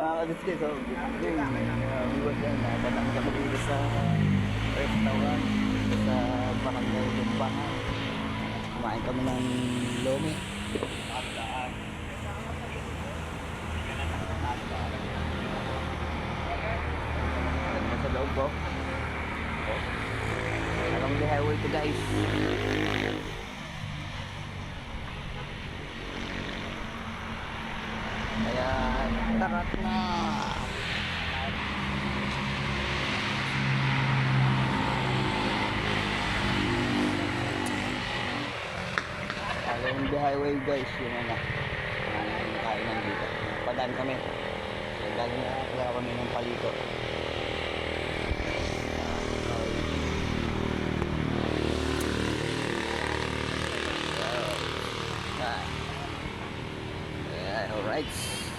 Kabits guys, so, yun, viewers yan, nakatang kami dito sa restaurant, sa barangay Lumbahan. Kumain kami ng lomi. Ganda sa loob ko. Along the highway to guys. Kaya Tarat na. Along the highway guys, yun ano. na. Kain ng dito. Padaan kami. Galing na kaya kami ng palito. Alright.